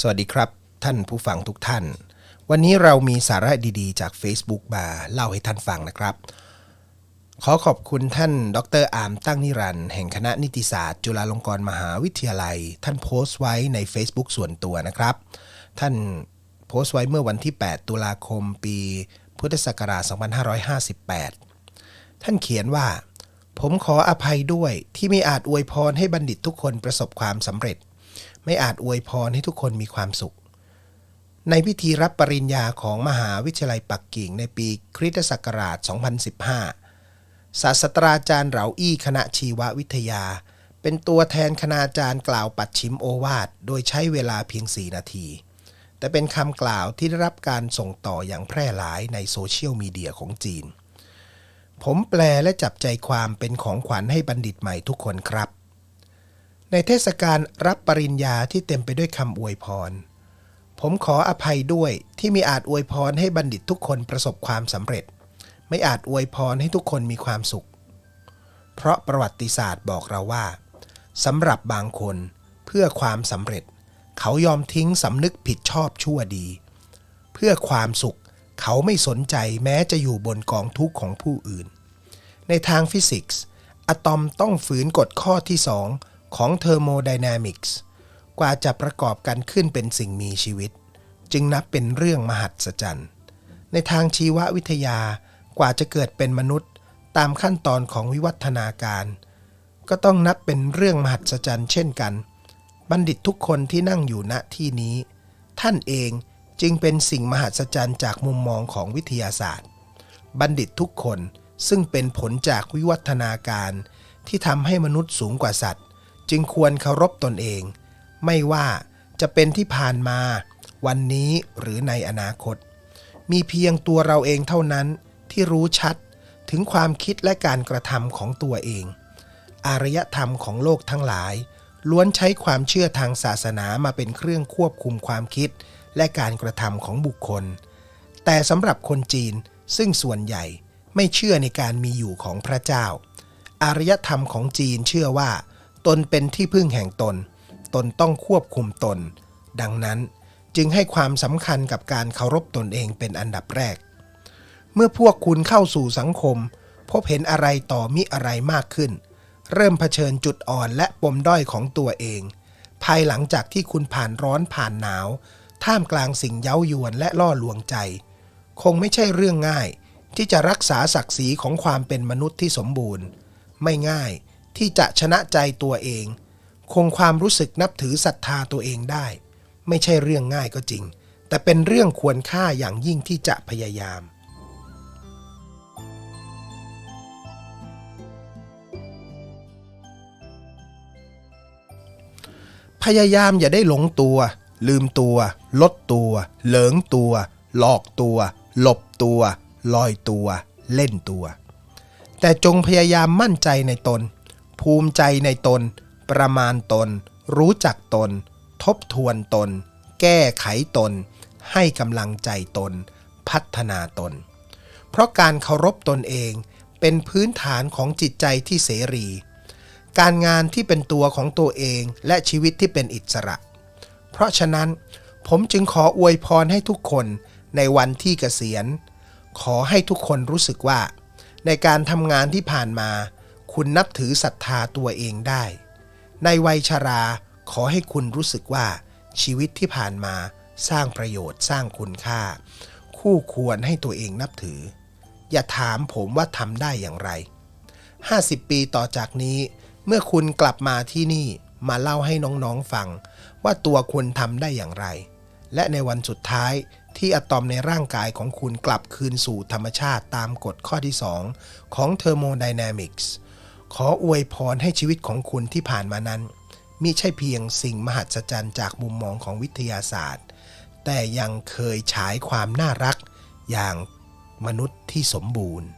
สวัสดีครับ ท่านผู้ฟังทุกท่าน วันนี้เรามีสาระดีๆ จาก Facebook มาเล่าให้ท่านฟังนะครับ ขอขอบคุณท่าน ดรอาร์มตั้งนิรันด์แห่งคณะนิติศาสตร์ จุฬาลงกรณ์มหาวิทยาลัย ท่านโพสต์ไว้ใน Facebook ส่วนตัวนะครับ ท่านโพสต์ไว้เมื่อวันที่ 8 ตุลาคม ปี พุทธศักราช 2558 ท่านเขียนว่า ผมขออภัยด้วยที่ไม่อาจอวยพรให้บัณฑิตทุกคนประสบความสำเร็จ ไม่อาจอวยพรให้ทุกคนมีความสุข ในพิธีรับปริญญาของมหาวิทยาลัยปักกิ่งในปีคริสตศักราช 2015 ศาสตราจารย์เหราอี้คณะชีววิทยา เป็นตัวแทนคณาจารย์กล่าวปัดชิมโอวาท โดยใช้เวลาเพียง 4 นาที แต่เป็นคำกล่าวที่ได้รับการส่งต่ออย่างแพร่หลายในโซเชียลมีเดียของจีน ผมแปลและจับใจความเป็นของขวัญให้บัณฑิตใหม่ทุกคนครับ ในเทศกาลรับปริญญาที่เต็มไปด้วยคำอวยพร ผมขออภัยด้วยที่มีอาจอวยพรให้บัณฑิตทุกคนประสบความสำเร็จ ไม่อาจอวยพรให้ทุกคนมีความสุข เพราะประวัติศาสตร์บอกเราว่าสำหรับบางคนเพื่อความสำเร็จ เขายอมทิ้งสำนึกผิดชอบชั่วดี เพื่อความสุขเขาไม่สนใจแม้จะอยู่บนกองทุกข์ของผู้อื่น ในทางฟิสิกส์ อะตอมต้องฝืนกฎข้อที่2 ของเทอร์โมไดนามิกส์กว่าจะประกอบกันขึ้นเป็นสิ่งมีชีวิต จึงนับเป็นเรื่องมหัศจรรย์ ในทางชีววิทยากว่าจะเกิดเป็นมนุษย์ตามขั้นตอนของวิวัฒนาการ ก็ต้องนับเป็นเรื่องมหัศจรรย์เช่นกัน บัณฑิตทุกคนที่นั่งอยู่ณที่นี้ ท่านเองจึงเป็นสิ่งมหัศจรรย์จากมุมมองของวิทยาศาสตร์ บัณฑิตทุกคนซึ่งเป็นผลจากวิวัฒนาการที่ทำให้มนุษย์สูงกว่าสัตว์ จึงควรเคารพตนเอง ไม่ว่าจะเป็นที่ผ่านมา วันนี้หรือในอนาคต มีเพียงตัวเราเองเท่านั้นที่รู้ชัดถึงความคิดและการกระทำของตัวเอง อารยธรรมของโลกทั้งหลาย ล้วนใช้ความเชื่อทางศาสนามาเป็นเครื่องควบคุมความคิดและการกระทำของบุคคล แต่สำหรับคนจีนซึ่งส่วนใหญ่ไม่เชื่อในการมีอยู่ของพระเจ้า อารยธรรมของจีนเชื่อว่า ตนเป็นที่พึ่งแห่งตน ตนต้องควบคุมตน ดังนั้นจึงให้ความสำคัญกับการเคารพตนเองเป็นอันดับแรก เมื่อพวกคุณเข้าสู่สังคม พบเห็นอะไรต่อมิอะไรมากขึ้น เริ่มเผชิญจุดอ่อนและปมด้อยของตัวเอง ภายหลังจากที่คุณผ่านร้อนผ่านหนาว ท่ามกลางสิ่งเย้ายวนและล่อลวงใจ คงไม่ใช่เรื่องง่าย ที่จะรักษาศักดิ์ศรีของความเป็นมนุษย์ที่สมบูรณ์ ไม่ง่าย ที่จะชนะใจตัวเอง คงความรู้สึกนับถือศรัทธาตัวเองได้ ไม่ใช่เรื่องง่ายก็จริง แต่เป็นเรื่องควรค่าอย่างยิ่งที่จะพยายาม พยายามอย่าได้หลงตัว ลืมตัว ลดตัว เหลิงตัว หลอกตัว หลบตัว ลอยตัว เล่นตัว แต่จงพยายามมั่นใจในตน ภูมิใจในตน ประมาณตน รู้จักตน ทบทวนตน แก้ไขตน ให้กำลังใจตน พัฒนาตน เพราะการเคารพตนเองเป็นพื้นฐานของจิตใจที่เสรี การงานที่เป็นตัวของตัวเองและชีวิตที่เป็นอิสระ เพราะฉะนั้น ผมจึงขออวยพรให้ทุกคนในวันที่เกษียณ ขอให้ทุกคนรู้สึกว่า ในการทำงานที่ผ่านมา คุณนับถือศรัทธาตัวเองได้ ในวัยชราขอให้คุณรู้สึกว่าชีวิตที่ผ่านมาสร้างประโยชน์สร้างคุณค่า คู่ควรให้ตัวเองนับถือ อย่าถามผมว่าทำได้อย่างไร 50 ปีต่อจากนี้ เมื่อคุณกลับมาที่นี่มาเล่าให้น้องๆฟัง ว่าตัวคุณทำได้อย่างไร และในวันสุดท้ายที่อะตอมในร่างกายของคุณกลับคืนสู่ธรรมชาติตามกฎข้อที่ 2 ของ Thermodynamics ขออวยพรให้ชีวิตของคุณที่ผ่านมานั้นมิใช่เพียงสิ่งมหัศจรรย์จากมุมมองของวิทยาศาสตร์ แต่ยังเคยฉายความน่ารักอย่างมนุษย์ที่สมบูรณ์